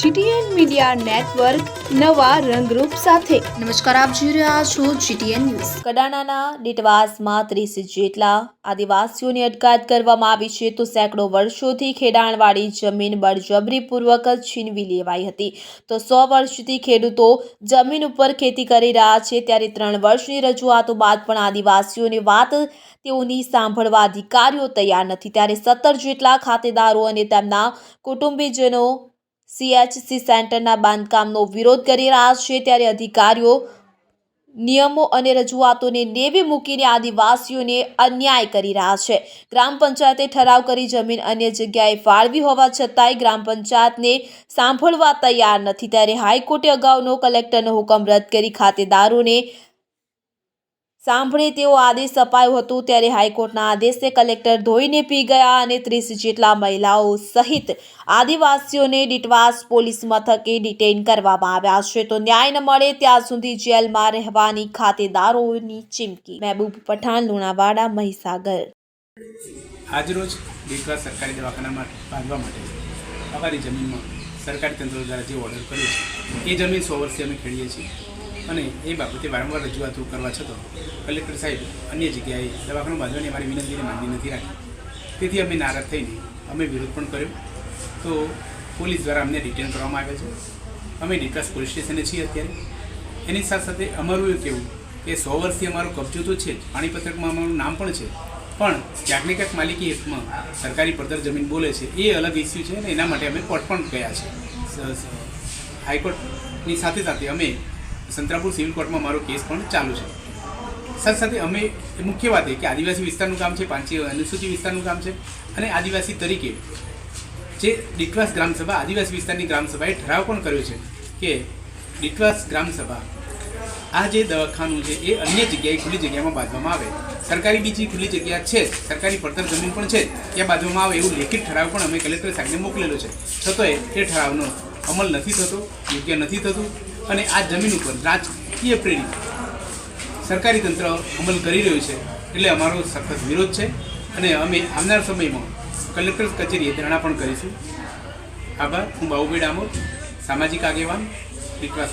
GTN media network નવા રંગરૂપ સાથે. નમસ્કાર આપ જોઈ રહ્યા છો જીટીએન ન્યૂઝ. કડાણાના ડીટવાસમાં ત્રીસ જેટલા આદિવાસીઓની અટકાયત કરવામાં આવી છે તો સેંકડો વર્ષોથી ખેડાણવાળી જમીન બળજબરીપૂર્વક છીનવી લેવાઈ હતી. તો સો વર્ષથી ખેડૂતો જમીન ઉપર ખેતી કરી રહ્યા છે. ત્યારે ત્રણ વર્ષની રજૂઆતો બાદ પણ આદિવાસીઓની વાત તેઓની સાંભળવા અધિકારીઓ તૈયાર નથી. ત્યારે સત્તર જેટલા ખાતેદારો અને તેમના કુટુંબીજનો સીએચસી સેન્ટરના બાંધકામનો વિરોધ કરી રહ્યા છે ત્યારે અધિકારીઓ નિયમો અને રજૂઆતોને નેવી મૂકીને આદિવાસીઓને અન્યાય કરી રહ્યા છે. ગ્રામ પંચાયતે ઠરાવ કરી જમીન અન્ય જગ્યાએ ફાળવી હોવા છતાંય ગ્રામ પંચાયતને સાંભળવા તૈયાર નથી. ત્યારે હાઈકોર્ટે અગાઉનો કલેક્ટરનો હુકમ રદ કરી ખાતેદારોને સાંભળે તેવો આદેશ અપાયો હતો ત્યારે હાઈકોર્ટના આદેશને કલેક્ટર ધોઈને પી ગયા અને ત્રીસ જેટલા મહિલાઓ સહિત આદિવાસીઓને ડીટવાસ પોલીસ મથકે ડિટેઇન કરવામાં આવ્યા છે. તો ન્યાય ન મળે ત્યાં સુધી જેલમાં રહેવાની ખાતેદારોની ચીમકી. મહેબૂબ પઠાણ, લુણાવાડા, મહીસાગર. આજરોજ ડીટવાસ સરકારી દવાખાનામાં બાંધવા માટે અમારી જમીનમાં સરકારી તંત્ર દ્વારા જે ઓર્ડર કર્યો છે, એ જમીન સો વર્ષથી અમે ખેડીએ છીએ. અને એ બાબતે વારંવાર રજૂઆતો કરવા છતાં કલેક્ટર સાહેબ, અન્ય જગ્યાએ દવાખાનું બાંધવાની અમારી વિનંતીને માન્ય નથી રાખી. તેથી અમે નારાજ થઈને અમે વિરોધ પણ કર્યો. તો પોલીસ દ્વારા અમને ડિટેન કરવામાં આવ્યા છે. અમે ડિટ્રાસ પોલીસ સ્ટેશને છીએ અત્યારે. એની સાથે સાથે અમારું એવું કહેવું કે સો વર્ષથી અમારો કબજો તો છે જ પાણીપત્રકમાં અમારું નામ પણ છે. પણ ક્યાંક ને ક્યાંક માલિકી હેઠમાં સરકારી પડતર જમીન બોલે છે, એ અલગ ઇસ્યુ છે અને એના માટે અમે કોર્ટ પણ ગયા છે. હાઈકોર્ટની સાથે સાથે અમે સંતરાપુર સિવિલ કોર્ટમાં મારો કેસ પણ ચાલુ છે. સાથે સાથે અમે મુખ્ય વાત એ કે આદિવાસી વિસ્તારનું કામ છે પાંચી અનુસૂચિત વિસ્તારનું કામ છે અને આદિવાસી તરીકે જે ડિટવાસ ગ્રામસભા, આદિવાસી વિસ્તારની ગ્રામસભાએ ઠરાવ પણ કર્યો છે કે ડિટવાસ ગ્રામસભા, આ જે દવાખાનું છે, એ અન્ય જગ્યાએ ખુલ્લી જગ્યામાં બાંધવામાં આવે. સરકારી બીજી ખુલ્લી જગ્યા છે, સરકારી પડતર જમીન પણ છે, ત્યાં બાંધવામાં આવે એવું લેખિત ઠરાવ પણ અમે કલેક્ટર સાહેબને મોકલેલો છે. છતાંય તે ઠરાવનો અમલ નથી થતો, યોગ્ય નથી થતું. અને આ જમીન ઉપર રાજકીય પ્રેરિત સરકારી તંત્ર અમલ કરી રહ્યું છે એટલે અમારો સખત વિરોધ છે અને અમે આવનાર સમયમાં કલેક્ટર કચેરીએ ધરણા પણ કરીશું. આભાર. હું બાબુભાઈ ડામોર, સામાજિક આગેવાન, વિકાસ